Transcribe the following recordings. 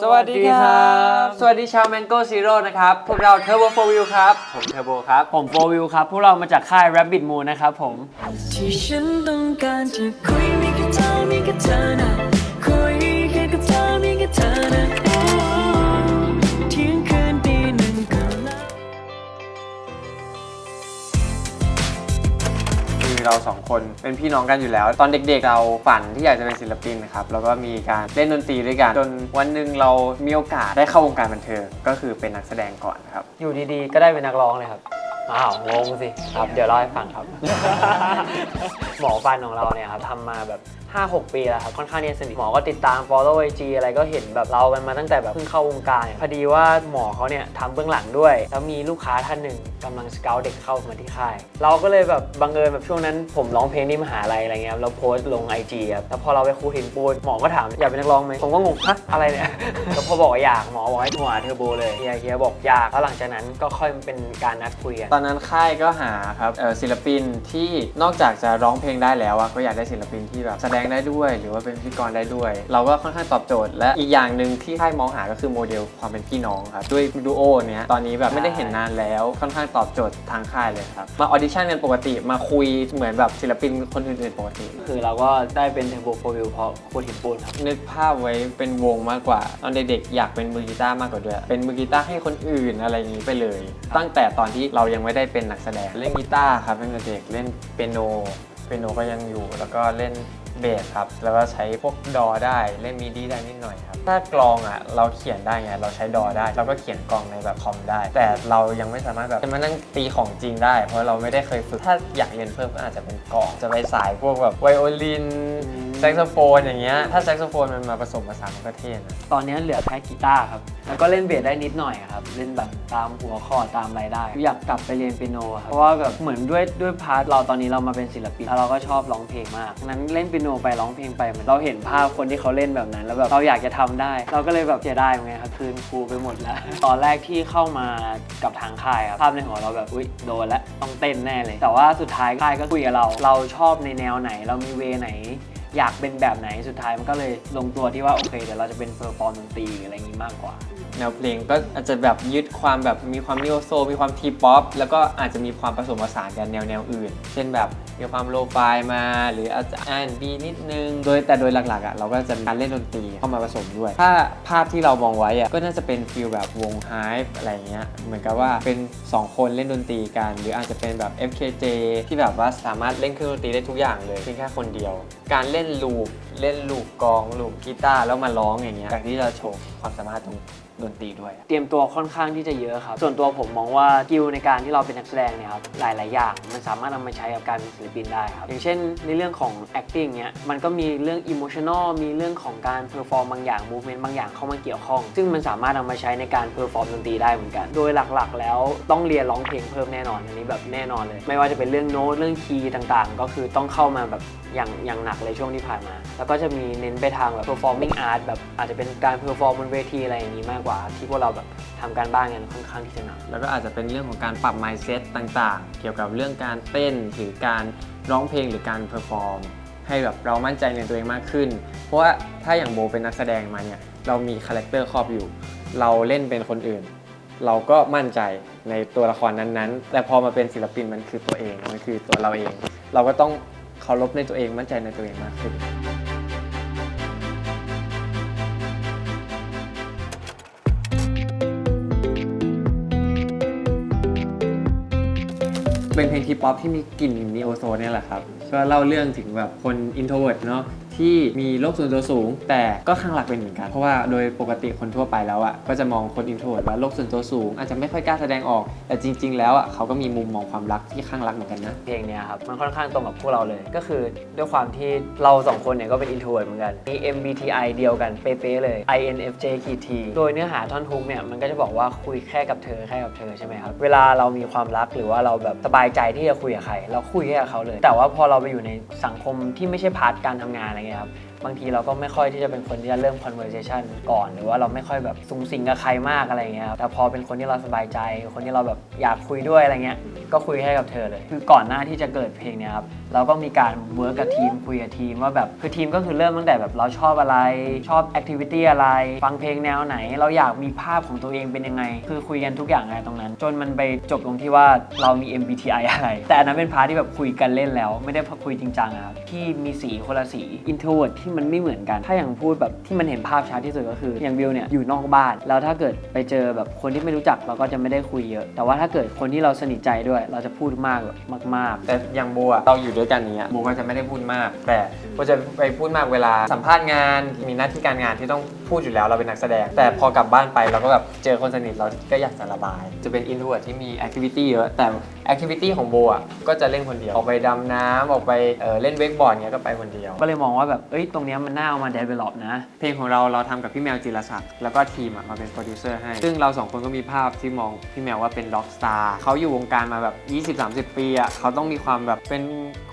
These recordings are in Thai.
สวัสดีครับ สวัสดีชาว Mango Zero นะครับ พวกเรา Turbo 4 Wheel ครับ ผม Turbo ครับ ผมโฟวิวครับ พวกเรามาจากค่าย Rabbit Moon นะครับผม ที่ฉันต้องการจะคุยมีแค่เธอมีแค่เธอนะคุยแค่กับเธอมีแค่เธอนะ คือเราสองคนเป็นพี่น้องกันอยู่แล้ว ตอนเด็กๆเราฝันที่อยากจะเป็นศิลปินนะครับแล้วก็มีการเล่นดนตรีด้วยกันจนวันหนึ่งเรามีโอกาสได้เข้าวงการบันเทิงก็คือเป็นนักแสดงก่อนครับ อยู่ดีๆ ก็ได้เป็นนักร้องเลยครับ อ้าวงงสิครับ เดี๋ยวเล่าให้ฟังครับ หมอฟันของเราเนี่ยครับทำมาแบบ 5-6 ปีแล้วครับค่อนข้างที่จะสนิทหมอก็ติดตาม follow IG อะไรก็เห็นแบบเรากันมาตั้งแต่แบบเพิ่งเข้าวงการพอดีว่าหมอเขาเนี่ยทำเบื้องหลังด้วย แล้วมีลูกค้าท่านหนึ่งกำลังสเกลเด็กเข้ามาที่ค่าย เราก็เลยแบบบังเอิญแบบช่วงนั้น ผมร้องเพลงที่มหาลัยอะไรเงี้ยครับแล้วโพสต์ลง IG ครับแล้วพอเราไปครูหินปูนหมอก็ถามอยากเป็นนักร้องไหมผมก็งงฮะอะไรเนี่ยแล้วพอบอกว่าอยากหมอบอกให้โทรหาเทอร์โบเลยเฮียเฮียบอกอยากแล้วหลังจากนั้นก็ค่อยเป็นการนัดคุยกันตอนนั้นค่ายก็หาครับศิลปินที่นอกจากจะร้องเพลงได้แล้วอะก็อยากได้ศิลปินที่แบบแสดงได้ด้วย หรือว่าเป็นพิธีกรได้ด้วย เราก็ค่อนข้างตอบโจทย์ และอีกอย่างหนึ่งที่ค่ายมองหาก็คือโมเดลความเป็นพี่น้องครับด้วยดูโอเนี้ยตอนนี้แบบไม่ได้เห็นนานแล้วค่อนข้างตอบโจทย์ทางค่ายเลยครับมาออดิชั่นกันปกติมาคุยเหมือนแบบศิลปินคนอื่นๆปกติ คือเราก็ได้เป็นเทอร์โบโฟวิวเพราะครูหินปูนครับนึกภาพไว้เป็นวงมากกว่าตอนเด็กๆอยากเป็นมือกีตาร์มากกว่าด้วย เป็นมือกีตาร์ให้คนอื่นอะไรอย่างนี้ไปเลย ตั้งแต่ตอนที่เรายังไม่ได้เป็นนักแสดงเล่นกีตาร์ครับตั้งแต่เด็กเล่นเปียโนเปียโนก็ยังอยู่แล้วก็เล่น เบสครับ แล้วก็ใช้พวกดอได้เล่นมีดีได้นิดหน่อยครับ ถ้ากลองอะเราเขียนได้ไงเราใช้ดอได้ เราก็เขียนกลองในแบบคอมได้ แต่เรายังไม่สามารถแบบจะมานั่งตีของจริงได้ เพราะเราไม่ได้เคยฝึก ถ้าอยากเรียนเพิ่มก็อาจจะเป็นกลอง จะไปสายพวกแบบไวโอลินแซกโซโฟนอย่างเงี้ย ถ้าแซกโซโฟนมันมาผสมผสานมันก็เท่นะ ตอนนี้เหลือแค่กีตาร์ครับ แล้วก็เล่นเบสได้นิดหน่อยครับ เล่นแบบตามหัวข้อร์ดตามอะไรได้ อยากกลับไปเรียนเปียโนครับ เพราะว่าแบบเหมือนด้วยด้วยพาร์ทเราตอนนี้เรามาเป็นศิลปินแล้วเราก็ชอบร้องเพลงมากฉะนั้นเล่นเปียโนไปร้องเพลงไปเหมือนเราเห็นภาพคนที่เขาเล่นแบบนั้น แล้วแบบเราอยากจะทำได้ เราก็เลยแบบเสียดายเหมือนกันครับคืนครูไปหมดแล้ว ตอนแรกที่เข้ามากับทางค่ายครับภาพในหัวเราแบบอุ้ยโดนแล้วต้องเต้นแน่เลย แต่ว่าสุดท้ายค่ายก็คุยกับเรา เราชอบในแนวไหน เรามีเวไหน อยากเป็นแบบไหนสุดท้ายมันก็เลยลงตัวที่ว่าโอเคเดี๋ยวเราจะเป็นเพอร์ฟอร์มดนตรีอะไรอย่างนี้มากกว่า แนวเพลงก็อาจจะแบบยึดความแบบมีความนิโอโซ มีความทีป๊อปแล้วก็อาจจะมีความผสมผสานกันแนวแนวอื่น เช่นแบบมีความโลไฟมา หรืออาจจะ R&B นิดนึง โดยแต่โดยหลักๆอะเราก็จะมีการเล่นดนตรีเข้ามาผสมด้วย ถ้าภาพที่เรามองไว้อะก็น่าจะเป็นฟิลแบบวงไฮป์อะไรเงี้ยเหมือนกับว่าเป็น 2 คนเล่นดนตรีกัน หรืออาจจะเป็นแบบ FKJ ที่แบบว่าสามารถเล่นเครื่องดนตรีได้ทุกอย่างเลยเพียงแค่คนเดียว การเล่นลูปเล่นลูปกลองลูปกีตาร์แล้วมาร้องอย่างเงี้ยจากที่จะโชว์ความสามารถตรง ดนตรีด้วย เตรียมตัวค่อนข้างที่จะเยอะครับ ส่วนตัวผมมองว่ากิลในการที่เราเป็นนักแสดงเนี่ยครับหลาย ๆ อย่าง มันสามารถนำมาใช้กับการเป็นศิลปินได้ครับอย่างเช่น ในเรื่องของ acting เนี้ยมันก็มีเรื่อง emotional มีเรื่องของการ perform บางอย่าง movement บางอย่างเข้ามาเกี่ยวข้อง ซึ่งมันสามารถนำมาใช้ในการ perform ดนตรีได้เหมือนกัน โดยหลัก ๆ แล้วต้องเรียนร้องเพลงเพิ่มแน่นอนอันนี้แบบแน่นอนเลย ไม่ว่าจะเป็นเรื่องโน้ตเรื่องคีย์ต่าง ๆ ก็คือต้องเข้ามาแบบอย่างอย่างหนักเลยช่วงที่ผ่านมา แล้วก็จะมีเน้นไปทางแบบ performing art แบบอาจจะเป็นการ perform บนเวทีอะไรอย่างนี้มากกว่าที่พวกเราแบบทำการบ้านกันค่อนข้างที่จะหนัก แล้วก็อาจจะเป็นเรื่องของการปรับ mindset ต่างๆ เกี่ยวกับเรื่องการเต้นหรือการร้องเพลงหรือการเพอร์ฟอร์มให้แบบเรามั่นใจในตัวเองมากขึ้น เพราะว่าถ้าอย่างโบเป็นนักแสดงมาเนี่ยเรามีคาแรคเตอร์ครอบอยู่ เราเล่นเป็นคนอื่น เราก็มั่นใจในตัวละครนั้นๆ แต่พอมาเป็นศิลปินมันคือตัวเองมันคือตัวเราเอง เราก็ต้องเคารพในตัวเองมั่นใจในตัวเองมากขึ้น เป็นเพลงทีป๊อปที่มีกลิ่นนีโอโซนเนี่ยแหละครับก็เล่าเรื่องถึงแบบคนอินโทรเวิร์ดเนาะ ที่มีโรคส่วนตัวสูง แต่ก็ข้างรักเป็นเหมือนกัน เพราะว่าโดยปกติคนทั่วไปแล้วอะ่ะก็จะมองคนอินโทรดว่าโรคส่วนตัวสูง อาจจะไม่ค่อยกล้าแสดงออก แต่จริง ๆ แล้วอะ่ะเขาก็มีมุมมองความรักที่ข้างรักเหมือนกันนะ เพลงเนี้ยครับมันค่อนข้างตรงกับพวกเราเลย ก็คือด้วยความที่เราสองคนเนี่ยก็เป็น introvert เหมือนกันมี MBTI เดียวกันเป๊ะๆเลย INFJ ขีด T โดยเนื้อหาท่อนฮุกเนี่ยมันก็จะบอกว่าคุยแค่กับเธอแค่กับเธอใช่ไหมครับเวลาเรามีความรักหรือว่าเราแบบสบายใจที่จะคุยกับใครเราคุยแค่กับเขาเลย แต่ว่าพอเราไปอยู่ในสังคมที่ไม่ใช่พาร์ทการทำงานอะไรเงี้ยครับ บางทีเราก็ไม่ค่อยที่จะเป็นคนที่จะเริ่ม conversation ก่อน หรือว่าเราไม่ค่อยแบบสูงสิงกับใครมากอะไรเงี้ยครับแต่พอเป็นคนที่เราสบายใจ คนที่เราแบบอยากคุยด้วยอะไรเงี้ย ก็คุยให้กับเธอเลย คือก่อนหน้าที่จะเกิดเพลงเนี้ยครับ เราก็มีการเวิร์กกับทีมคุยกับทีมว่าแบบคือทีมก็คือเริ่มตั้งแต่แบบเราชอบอะไร ชอบแอคทิวิตี้อะไร ฟังเพลงแนวไหน เราอยากมีภาพของตัวเองเป็นยังไง คือคุยกันทุกอย่างอะไงตรงนั้น จนมันไปจบตรงที่ว่าเรามี MBTI อะไร แต่อันนั้นเป็นพาร์ทที่แบบคุยกันเล่นแล้ว ไม่ได้คุยจริงจังครับที่มีสีคนละสี introvert ที่มันไม่เหมือนกัน ถ้าอย่างพูดแบบที่มันเห็นภาพชัดที่สุดก็คืออย่างวิวเนี่ยอยู่นอกบ้าน แล้วถ้าเกิดไปเจอแบบคนที่ไม่รู้จักเราก็จะไม่ได้คุยเยอะ แต่ว่าถ้าเกิดคนที่เราสนิทใจด้วย เราจะพูดมากแบบมาก แต่อย่างโบอะเราอยู่ด้วยกันอย่างเนี้ยโบก็จะไม่ได้พูดมาก แต่โบจะไปพูดมากเวลาสัมภาษณ์งานมีหน้าที่การงานที่ต้อง พูดอยู่แล้วเราเป็นนักแสดง แต่พอกลับบ้านไปเราก็แบบเจอคนสนิทเราก็อยากจะระบาย จะเป็นอินทรเวิร์ดที่มีแอคทิวิตี้เยอะแต่แอคทิวิตี้ของโบอะก็จะเล่นคนเดียว ออกไปดำน้ำออกไปเออเล่นเวกบอร์ดเนี้ยก็ไปคนเดียว ก็เลยมองว่าแบบเอ้ยตรงเนี้ยมันน่าเอามา develop นะ เพลงของเราเราทำกับพี่แมวจิรศักดิ์แล้วก็ทีมอะมาเป็นโปรดิวเซอร์ให้ ซึ่งเราสองคนก็มีภาพที่มองพี่แมวว่าเป็นล็อกสตาร์เขาอยู่วงการมาแบบ 20-30 ปีอะเขาต้องมีความแบบเป็น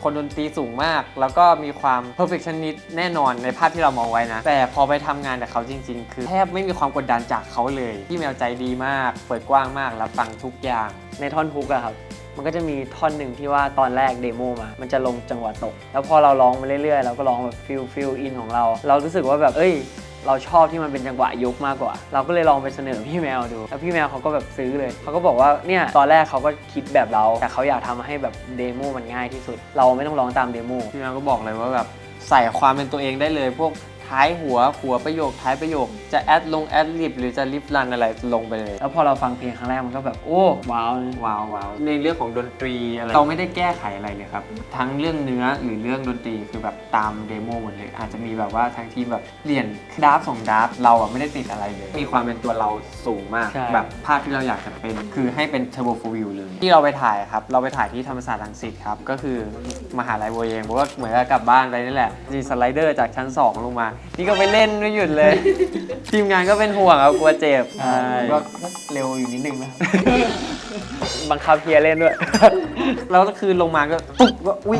คนดนตรีสูงมาก แล้วก็มีความ perfectionist แน่นอนในภาพที่เรามองไว้นะ แต่พอไปทำงานกับเขาจริง ๆ คือแทบไม่มีความกดดันจากเขาเลย พี่แมวใจดีมาก เปิดกว้างมากรับฟังทุกอย่าง ในท่อนฮุกอะครับ มันก็จะมีท่อนหนึ่งที่ว่าตอนแรกเดโมมา มันจะลงจังหวะตก แล้วพอเราร้องมาเรื่อยๆ เราก็ร้องแบบฟิลฟิลอินของเรา เรารู้สึกว่าแบบเอ้ย เราชอบที่มันเป็นจังหวะยกมากกว่า เราก็เลยลองไปเสนอพี่แมวดู แล้วพี่แมวเขาก็แบบซื้อเลย เขาก็บอกว่าเนี่ยตอนแรกเขาก็คิดแบบเรา แต่เขาอยากทำให้แบบเดโมมันง่ายที่สุด เราไม่ต้องร้องตามเดโม พี่แมวก็บอกเลยว่าแบบใส่ความเป็นตัวเองได้เลย พวก ท้ายหัวหัวประโยคท้ายประโยค จะแอดลงแอดลิบหรือจะลิฟลันอะไรลงไปเลย แล้วพอเราฟังเพลงครั้งแรกมันก็แบบโอ้ว้าวนะว้าวว้าวในเรื่องของดนตรีอะไรเราไม่ได้แก้ไขอะไรเลยครับ ทั้งเรื่องเนื้อหรือเรื่องดนตรีคือแบบตามเดโมหมดเลยอาจจะมีแบบว่าทางทีมแบบเปลี่ยนดราฟสองดราฟเราอะไม่ได้ติดอะไรเลย มีความเป็นตัวเราสูงมาก ใช่ แบบภาพที่เราอยากจะเป็น คือให้เป็นเทอร์โบโฟวิลเลย ที่เราไปถ่ายครับ เราไปถ่ายที่ธรรมศาสตร์รังสิตครับ ก็คือมหาลัยโบเองผมก็เหมือนกับกลับบ้านไปนี่แหละมีสไลเดอร์จากชั้น 2 ลงมานี่ก็ไปเล่นไม่หยุดเลย ทีมงานก็เป็นห่วงครับกลัวเจ็บใช่ก็เร็วอยู่นิดนึงนะครับบังคับเฮียเล่นด้วย แล้วก็คือลงมาก็ปุ๊บก็อุ้ย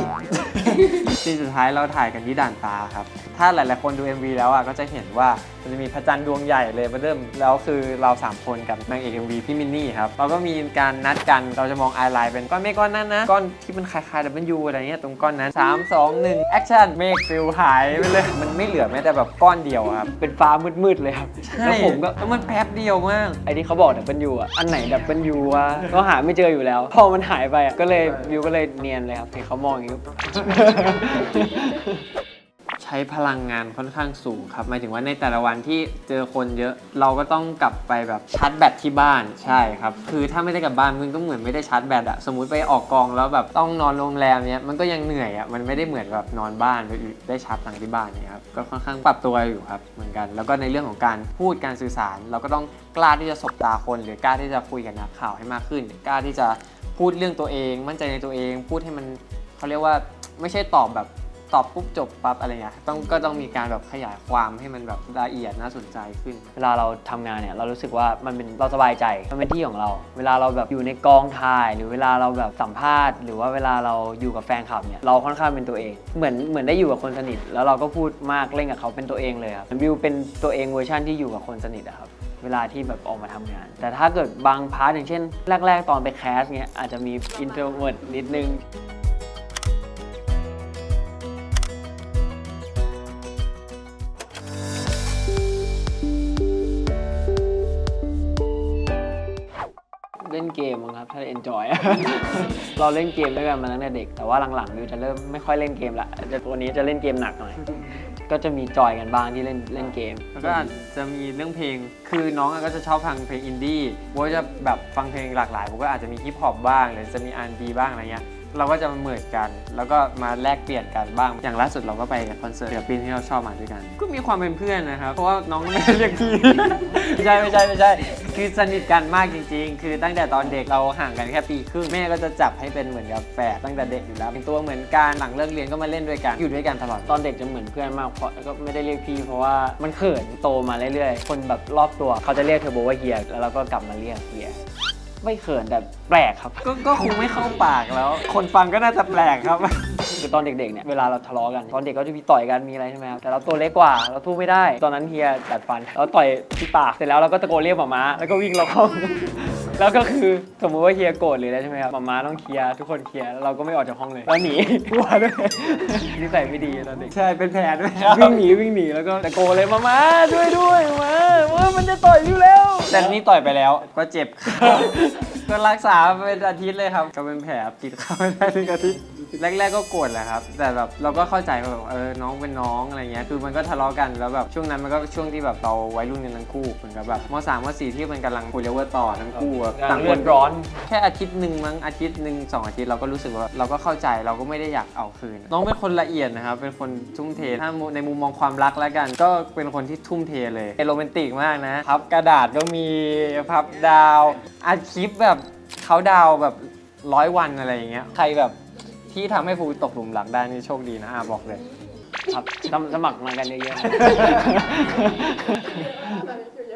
ซีนสุดท้ายเราถ่ายกันที่ด่านฟ้าครับ ถ้าหลาย ๆ คนดู MV แล้วอะก็จะเห็นว่ามันจะมีพระจันทร์ดวงใหญ่เลยมาเริ่มแล้วคือเรา 3 คนกับนางเอก MV พี่มินนี่ครับเราก็มีการนัดกันเราจะมองไอไลน์เป็นก้อนเมฆก้อนนั้นนะก้อนที่มันคล้ายๆ W อะไรเงี้ยตรงก้อนนั้น 3 2 1แอคชั่นเมฆฟิลหายไปเลยมันไม่เหลือแม้แต่แบบก้อนเดียวครับเป็นฟ้ามืดๆเลยครับแล้วผมก็แล้วมันแป๊บเดียวมากไอ้ที่เขาบอกดับเบิลยูอะอันไหนดับเบิลยูวะก็หาไม่เจออยู่แล้ว พอมันหายไปอะก็เลยวิวก็เลยเนียนเลยครับเห็นเขามองอย่างนี้ใช้พลังงานค่อนข้างสูงครับหมายถึงว่าในแต่ละวันที่เจอคนเยอะ เราก็ต้องกลับไปแบบชาร์จแบตที่บ้านใช่ครับ คือถ้าไม่ได้กลับบ้านมันก็เหมือนไม่ได้ชาร์จแบตอะสมมุติไปออกกองแล้วแบบต้องนอนโรงแรมเนี้ยมันก็ยังเหนื่อยอะมันไม่ได้เหมือนแบบนอนบ้านได้ชาร์จพลังที่บ้านเนี่ยครับก็ค่อนข้างปรับตัวอยู่ครับเหมือนกัน แล้วก็ในเรื่องของการพูดการสื่อสาร เราก็ต้องกล้าที่จะสบตาคน หรือกล้าที่จะคุยกับนักข่าวให้มากขึ้น กล้าที่จะพูดเรื่องตัวเอง มั่นใจในตัวเอง พูดให้มันเขาเรียกว่าไม่ใช่ตอบแบบ ตอบปุ๊บจบปั๊บอะไรเงี้ยต้องก็ต้องมีการแบบขยายความให้มันแบบละเอียดน่าสนใจขึ้น เวลาเราทำงานเนี่ยเรารู้สึกว่ามันเป็นเราสบายใจมันเป็นที่ของเรา เวลาเราแบบอยู่ในกองถ่าย หรือเวลาเราแบบสัมภาษณ์ หรือว่าเวลาเราอยู่กับแฟนคลับเนี่ยเราค่อนข้างเป็นตัวเอง เหมือนเหมือนได้อยู่กับคนสนิท แล้วเราก็พูดมากเล่นกับเขาเป็นตัวเองเลยครับวิวเป็นตัวเองเวอร์ชันที่อยู่กับคนสนิทอะครับ เวลาที่แบบออกมาทำงาน แต่ถ้าเกิดบางพาร์ทอย่างเช่น แรก ๆ ตอนไปแคสเนี้ยอาจจะมีอินเทอร์เวิร์ดนิดนึง เกมมั้งครับ ถ้าเอนจอย เราเล่นเกมด้วยกันมาตั้งแต่เด็ก แต่ว่าหลังๆวิวจะเริ่มไม่ค่อยเล่นเกมละจะตัวนี้จะเล่นเกมหนักหน่อย ก็จะมีจอยกันบ้างที่เล่นเล่นเกม แล้วก็อาจจะมีเรื่องเพลง คือน้องอะก็จะชอบฟังเพลงอินดี้โบก็จะแบบฟังเพลงหลากหลายโบก็อาจจะมีฮิปฮอปบ้างหรือจะมีอันดีบ้างอะไรเงี้ย เราก็จะมาเหมิร์กัน แล้วก็มาแลกเปลี่ยนกันบ้าง อย่างล่าสุดเราก็ไปคอนเสิร์ตศิลปินที่เราชอบมาด้วยกัน ก็มีความเป็นเพื่อนนะครับ เพราะว่าน้องไม่ได้เรียกพี่ ไม่ใช่ไม่ใช่ไม่ใช่ คือสนิทกันมากจริง ๆ คือตั้งแต่ตอนเด็กเราห่างกันแค่ปีครึ่ง แม่ก็จะจับให้เป็นเหมือนกับแฝดตั้งแต่เด็กอยู่แล้วเป็นตัวเหมือนกันหลังเลิกเรียนก็มาเล่นด้วยกัน อยู่ด้วยกันตลอด ตอนเด็กจะเหมือนเพื่อนมาก เพราะก็ไม่ได้เรียกพี่ เพราะว่ามันเขินโตมาเรื่อยๆ คนแบบรอบตัวเขาจะเรียกเทอโบว่าเฮีย แล้วเราก็กลับมาเรียกเฮีย ไม่เขินแต่แปลกครับ ก็ก็คงไม่เข้าปากแล้ว คนฟังก็น่าจะแปลกครับ คือตอนเด็กๆเนี่ยเวลาเราทะเลาะกันตอนเด็กก็จะมีต่อยกันมีอะไรใช่ไหมครับแต่เราตัวเล็กกว่าเราสู้ไม่ได้ ตอนนั้นเฮียจัดฟันเราต่อยที่ปากเสร็จแล้วเราก็ตะโกนเรียกหมาม้าแล้วก็วิ่งเราเข้า แล้วก็คือสมมุติว่าเฮียโกรธหรืออะไรใช่ไหมครับหมาม้าต้องเคลียร์ทุกคนเคลียร์แล้วเราก็ไม่ออกจากห้องเลยแล้วหนีกลัวด้วยนิสัยไม่ดีตอนเด็กใช่เป็นแผลด้วยวิ่งหนีวิ่งหนีแล้วก็ตะโกนเลยหมาม้าช่วยด้วยหมาว่ามันจะต่อยอยู่แล้ว แต่นี่ต่อยไปแล้วก็เจ็บครับก็รักษาเป็นอาทิตย์เลยครับ ก็เป็นแผลติดเข้าไม่ได้ถึงอาทิตย์ แรก ๆก็โกรธแหละครับ แต่แบบเราก็เข้าใจว่าแบบเออน้องเป็นน้องอะไรเงี้ย คือมันก็ทะเลาะกันแล้วแบบช่วงนั้นมันก็ช่วงที่แบบเราวัยรุ่นกันทั้งคู่เหมือนกับแบบมสามมสี่ที่มันกำลังคุยเรียกว่าต่อทั้งคู่อะต่างเลืคอนดร้อน แค่อาทิตย์หนึ่งมั้งอาทิตย์หนึ่งสองอาทิตย์เราก็รู้สึกว่าเราก็เข้าใจเราก็ไม่ได้อยากเอาคืน น้องเป็นคนละเอียดนะครับเป็นคนทุ่มเทถ้าในมุมมองความรักแล้วกัน ก็เป็นคนที่ทุ่มเทเลยเป็นโรแมนติกมากนะพับกระดาษก็มีพับดาวอัดคลิปแบบเขาดาวแบบร้อยวันอะไรอย่างเงี้ยใครแบบ ที่ทำให้ฟูตกหลุมรักได้นี่โชคดีนะอาบอกเลย ครับสมสมัครมากันเยอะๆ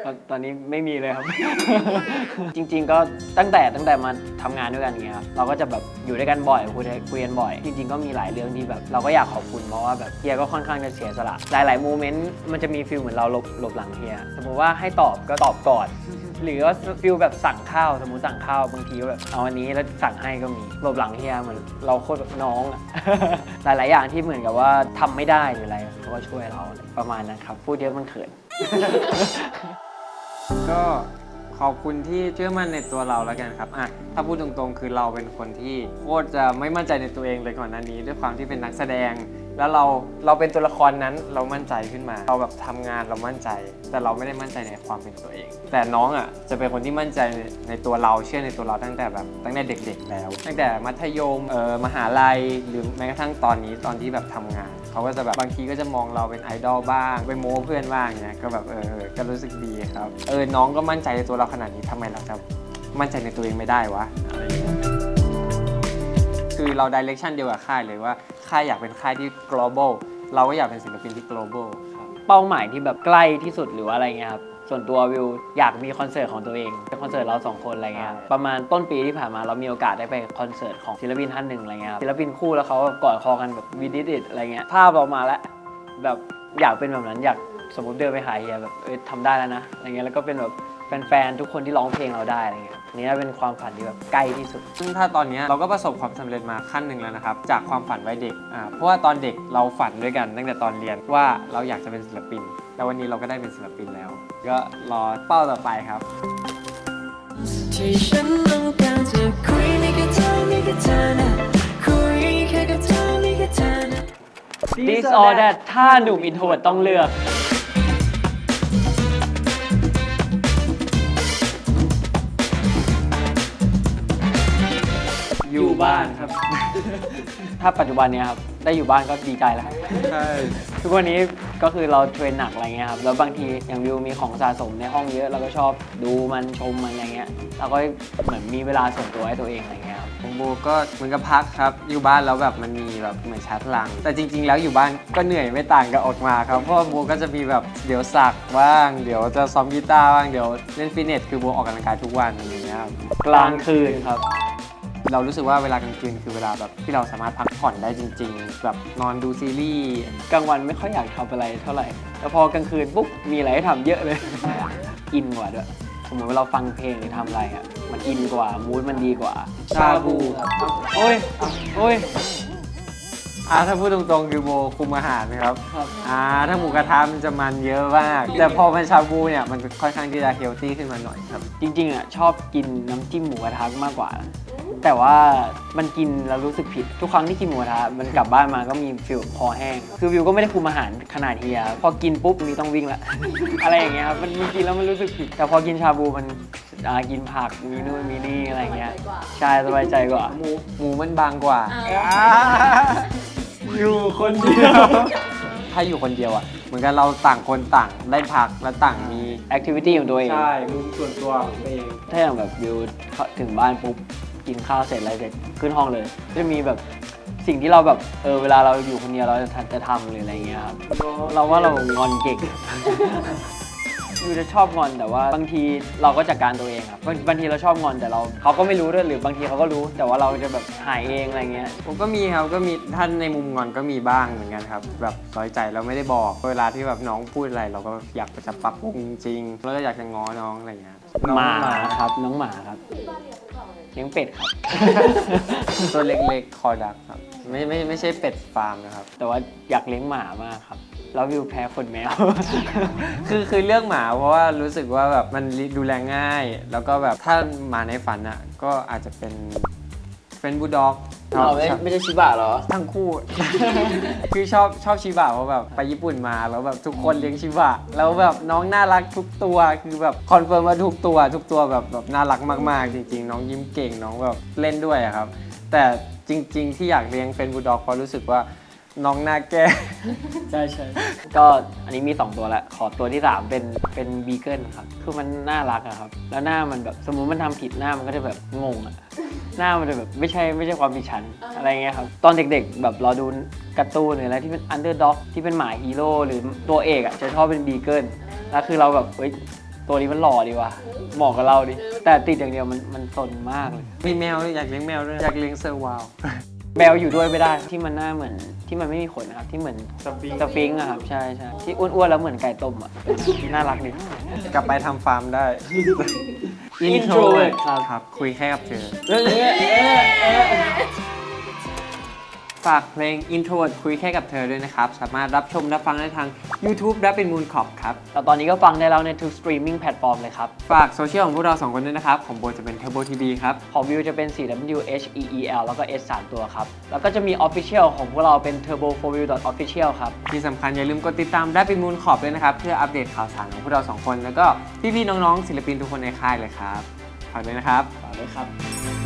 ตอนตอนนี้ไม่มีเลยครับ จริง ๆ ก็ตั้งแต่ตั้งแต่มาทำงานด้วยกันอย่างเงี้ยครับเราก็จะแบบอยู่ด้วยกันบ่อยคุยคุยกันบ่อย จริง ๆ ก็มีหลายเรื่องที่แบบ เราก็อยากขอบคุณเพราะว่าแบบเฮียก็ค่อนข้างจะเสียสละหลายๆโมเมนต์มันจะมีฟิลเหมือนเราหลบหลบหลังเฮียสมมติว่าให้ตอบก็ตอบก่อน หรือว่าฟิลแบบสั่งข้าว สมมติสั่งข้าวบางทีก็แบบเอาอันนี้แล้วสั่งให้ก็มีหลบหลังเฮียเหมือนเราโคตรแบบน้องอะ หลาย ๆ อย่างที่เหมือนกับว่าทำไม่ได้หรืออะไรเขาก็ช่วยเราอะไรประมาณนั้นครับพูดเยอะมันเขิน ก็ขอบคุณที่เชื่อมั่นในตัวเราแล้วกันครับอะถ้าพูดตรงๆ คือเราเป็นคนที่โคตรจะไม่มั่นใจในตัวเองเลยก่อนหน้านี้ ด้วยความที่เป็นนักแสดง แล้วเราเราเป็นตัวละครนั้นเรามั่นใจขึ้นมา เราแบบทำงานเรามั่นใจ แต่เราไม่ได้มั่นใจในความเป็นตัวเอง แต่น้องอะจะเป็นคนที่มั่นใจในในตัวเราเชื่อในตัวเราตั้งแต่แบบตั้งแต่เด็ก ๆ แล้ว ตั้งแต่มัธยมเอ่อมหาลัยหรือแม้กระทั่งตอนนี้ตอนที่แบบทำงานเขาก็จะแบบบางทีก็จะมองเราเป็นไอดอลบ้างไปโม้เพื่อนบ้างเนี้ยก็แบบเออเออก็รู้สึกดีครับเออน้องก็มั่นใจในตัวเราขนาดนี้ทำไมเราจะมั่นใจในตัวเองไม่ได้วะอะไรอย่างเงี้ย คือเราดิเรกชันเดียวกับค่ายเลยว่าค่ายอยากเป็นค่ายที่ global เราก็อยากเป็นศิลปินที่ global ครับเป้าหมายที่แบบใกล้ที่สุดหรือว่าอะไรเงี้ยครับ ส่วนตัววิวอยากมีคอนเสิร์ตของตัวเองเป็นคอนเสิร์ตเราสองคนอะไรเงี้ยครับประมาณต้นปีที่ผ่านมาเรามีโอกาสได้ไปคอนเสิร์ตของศิลปินท่านหนึ่งอะไรเงี้ยครับศิลปินคู่แล้วเขาแบบกอดคอกันแบบวีดิดิอะไรเงี้ยภาพเรามาแล้วแบบอยากเป็นแบบนั้นอยากสมมติเดินไปหาเฮียแบบเอ้ยทำได้แล้วนะอะไรเงี้ยแล้วก็เป็นแบบแฟนๆทุกคนที่ร้องเพลงเราได้อะไรเงี้ยอั นนี่เป็นความฝันที่แบบใกล้ที่สุด ซึ่งถ้าตอนเนี้ยเราก็ประสบความสำเร็จมาขั้นหนึ่งแล้วนะครับ จากความฝันวัยเด็กอ่าเพราะว่าตอนเด็กเราฝันด้วยกัน ตั้งแต่ตอนเรียนว่าเราอยากจะเป็นศิลปิน แล้ววันนี้เราก็ได้เป็นศิลปินแล้ว ก็รอเป้าต่อไปครับที่ฉันต้องการจะคุยมีแค่เธอมีแค่เธอนะคุยแค่กับเธอมีแค่เธอนะ This or that ถ้าหนุ่มอินโทรเวิร์ตต้องเลือก ถ้าปัจจุบันเนี้ยครับได้อยู่บ้านก็ดีใจแล้วใช่ ทุกวันนี้ก็คือเราเทรนหนักอะไรเงี้ยครับแล้วบางทีอย่างวิวมีของสะสมในห้องเยอะเราก็ชอบดูมันชมมันอะไรเงี้ยเราก็เหมือนมีเวลาส่วนตัวให้ตัวเองอะไรเงี้ยครับผมโบก็เหมือนกับพักครับ อยู่บ้านแล้วแบบมันมีแบบเหมือนชาร์จพลัง แต่จริง ๆ แล้วอยู่บ้านก็เหนื่อยไม่ต่างกับออกมาครับ เพราะว่าโบก็จะมีแบบเดี๋ยวสักบ้าง เดี๋ยวจะซ้อมกีตาร์บ้าง เดี๋ยวเล่นฟิตเนส คือโบออกกำลังกายทุกวันอย่างเงี้ยครับ กลางคืนครับ เรารู้สึกว่าเวลากลางคืนคือเวลาแบบที่เราสามารถพักผ่อนได้จริง ๆ แบบนอนดูซีรีส์กลางวันไม่ค่อยอยากทำอะไรเท่าไหร่แล้วพอกลางคืนปุ๊บมีอะไรให้ทำเยอะเลย อินกว่าด้วยสมมติว่าเราฟังเพลงหรือทำอะไรอะมันอินกว่ามูดมันดีกว่าชาบูโอ้ยโอ้ยอ่าถ้าพูดตรงๆคือโบคุมอาหารนะครับครับอ่าถ้าหมูกระทะมันจะมันเยอะมาก แต่พอเป็นชาบูเนี่ยมันค่อนข้างที่จะเฮลตี้ขึ้นมาหน่อยครับ จริงๆอะชอบกินน้ำจิ้มหมูกระทะมากกว่า แต่ว่ามันกินแล้วรู้สึกผิด ทุกครั้งที่กินหมูกระทะมันกลับบ้านมาก็มีฟิลคอแห้ง คือวิวก็ไม่ได้คุมอาหารขนาดเฮียพอกินปุ๊บมีต้องวิ่งละ อะไรอย่างเงี้ยครับมันมันกินแล้วมันรู้สึกผิด แต่พอกินชาบูมันอ่ากินผักมีนู่นมีนี่อะไรเงี้ยใช่สบายใจกว่าหมูหมูมันบางกว่า อยู่คนเดียว ถ้าอยู่คนเดียวอะ เหมือนกันเราต่างคนต่างได้พักและต่างมี แอคทิวิตี้ของตัวเอง ใช่มุมส่วนตัวของตัวเอง ถ้าอย่างแบบวิวเข้าถึงบ้านปุ๊บ กินข้าวเสร็จอะไรเสร็จขึ้นห้องเลย จะมีแบบสิ่งที่เราแบบเออเวลาเราอยู่คนเดียวเราจะทำจะทำหรืออะไรเงี้ยครับเราว่าเรางอนเก่งวิวจะชอบงอนแต่ว่าบางทีเราก็จัดการตัวเองครับบางบางทีเราชอบงอนแต่เราเขาก็ไม่รู้ด้วยหรือบางทีเขาก็รู้ แต่ว่าเราจะแบบหายเองอะไรเงี้ยผมก็มีครับก็มีท่านในมุมงอนก็มีบ้างเหมือนกันครับ แบบน้อยใจเราไม่ได้บอกเวลาที่แบบน้องพูดอะไร เราก็อยากจะปรับปรุงจริงๆแล้วก็อยากจะง้อน้องอะไรอย่างเงี้ยน้องหมาครับน้องหมาครับ เลี้ยงเป็ดครับ ตัวเล็กๆ คอดักครับ ไม่ไม่ไม่ใช่เป็ดฟาร์มนะครับ แต่ว่าอยากเลี้ยงหมามากครับ แล้ววิวแพ้คนแมว คือคือเลือกหมาเพราะว่ารู้สึกว่าแบบมันดูแลง่าย แล้วก็แบบถ้าหมาในฝันอะก็อาจจะเป็นเป็นบูลด็อก เราไม่ไม่ใช่ชิบะเหรอ ทั้งคู่ คือชอบชอบชิบะเพราะแบบไปญี่ปุ่นมาแล้วแบบทุกคนเลี้ยงชิบะ แล้วแบบน้องน่ารักทุกตัว คือแบบคอนเฟิร์มว่าทุกตัว ทุกตัวแบบแบบน่ารักมากๆ จริง ๆ น้องยิ้มเก่งน้องแบบเล่นด้วยอะครับ แต่จริง ๆ ที่อยากเลี้ยงเป็นบูลด็อกเพราะรู้สึกว่า น้องหน้าแก่ ใช่ใช่ก็อันนี้มี 2 ตัวแล้วขอตัวที่ 3 เป็นเป็นบีเกิลครับ คือมันน่ารักอะครับ แล้วหน้ามันแบบสมมุติมันทำผิดหน้ามันก็จะแบบงงอะหน้ามันจะแบบไม่ใช่ไม่ใช่ความผิดฉันอะไรเงี้ยครับ ตอนเด็กๆ แบบเราดูการ์ตูนหรืออะไรที่เป็นอันเดอร์ด็อกที่เป็นหมาฮีโร่หรือตัวเอกอะจะชอบเป็นบีเกิลแล้วคือเราแบบเฮ้ยตัวนี้มันหล่อดีว่ะเหมาะกับเราดิแต่ติดอย่างเดียวมันมันซนมากเลย มีแมวอยากเลี้ยงแมวด้วยอยากเลี้ยงเซอร์วาว แมวอยู่ด้วยไม่ได้ที่มันหน้าเหมือนที่มันไม่มีขนนะครับที่เหมือนสฟิงค์สฟิงค์อะครับใช่ใช่ที่อ้วนๆแล้วเหมือนไก่ต้มอะน่ารักดี กลับไปทำฟาร์มได้ Introvert ครับ ครับ คุยแค่กับเธอ เรื่องนี้ ฝากเพลง Introvert คุยแค่กับเธอด้วยนะครับ สามารถรับชมรับฟังได้ทาง YouTube และเป็น Moon Cop ครับ แต่ตอนนี้ก็ฟังได้แล้วในทุกสตรีมมิ่งแพลตฟอร์มเลยครับ ฝากโซเชียลของพวกเรา 2 คนด้วยนะครับ ของโบจะเป็น Turbo TV ครับ ของวิวจะเป็น 4W H E E L แล้วก็ S 3ตัวครับ แล้วก็จะมี Official ของพวกเราเป็น turbo 4 view official ครับ ที่สำคัญอย่าลืมกดติดตามได้เป็น Moon Cop ด้วยนะครับ เพื่ออัปเดตข่าวสารของพวกเรา 2 คน แล้วก็พี่ๆน้องๆศิลปินทุกคนในค่ายเลยครับฝากด้วยนะครับฝากด้วยครับ